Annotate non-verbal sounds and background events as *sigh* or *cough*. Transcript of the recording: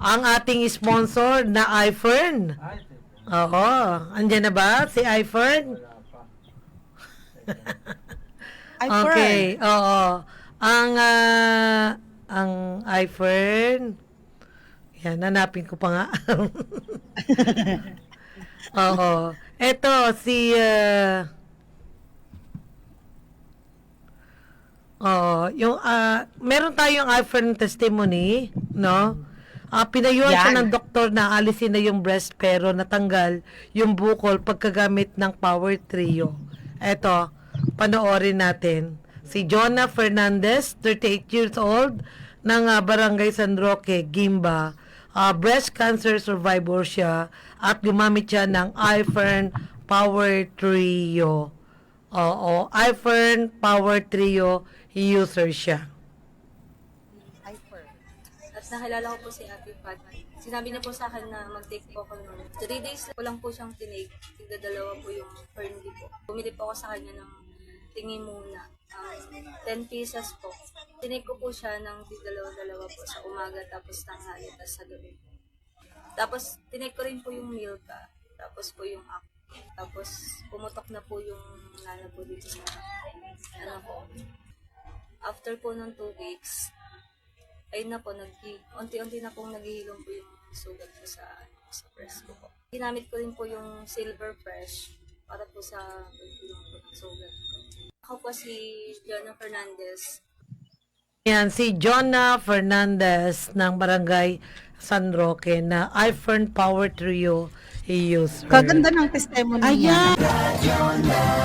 ang ating sponsor na iFern. Oo. Andyan na ba si iFern? *laughs* Okay, oo. Ang ah, ang iFern. Yan, hanapin ko pa nga. *laughs* oo. Ito, si... ah, Oo, yung ah, meron tayong iFern testimony, no? Ah, pinayuhan siya ng doktor na alisin na yung breast pero natanggal yung bukol pagkagamit ng Power Trio. Eto, panoorin natin. Si Jonah Fernandez, 38 years old, ng ah, Barangay San Roque, Gimba. Ah, breast cancer survivor siya at gumamit siya ng iFern Power Trio. Oo, iFern Power Trio user siya. Hyper. At nakilala ko po si Ate Pat. Sinabi niya po sa akin na mag-take po ako noon. Three days ko lang po siyang tinake. Tigdadalawa po yung Ferndy po. Bumili po ako sa kanya ng tingi muna. Um, 10 pieces po. Tinake ko po siya ng tigdalawa-dalawa po sa umaga tapos tanghali tapos sa gabi. Tapos tinake ko rin po yung Milka. Tapos po yung Ak. Tapos pumutok na po yung nana po dito sa ano po. After po ng 2 weeks, ayun na po, nag unti-unti na pong naghihilom po yung sugat ko sa, sa breast ko po. Ginamit ko rin po yung Silver Fresh para po sa paghilom po ng sugat ko. Ako po si Jonah Fernandez. Yan, si Jonah Fernandez ng Barangay San Roque na iFern Power Trio user. Kaganda ng testimony niya. Ayan.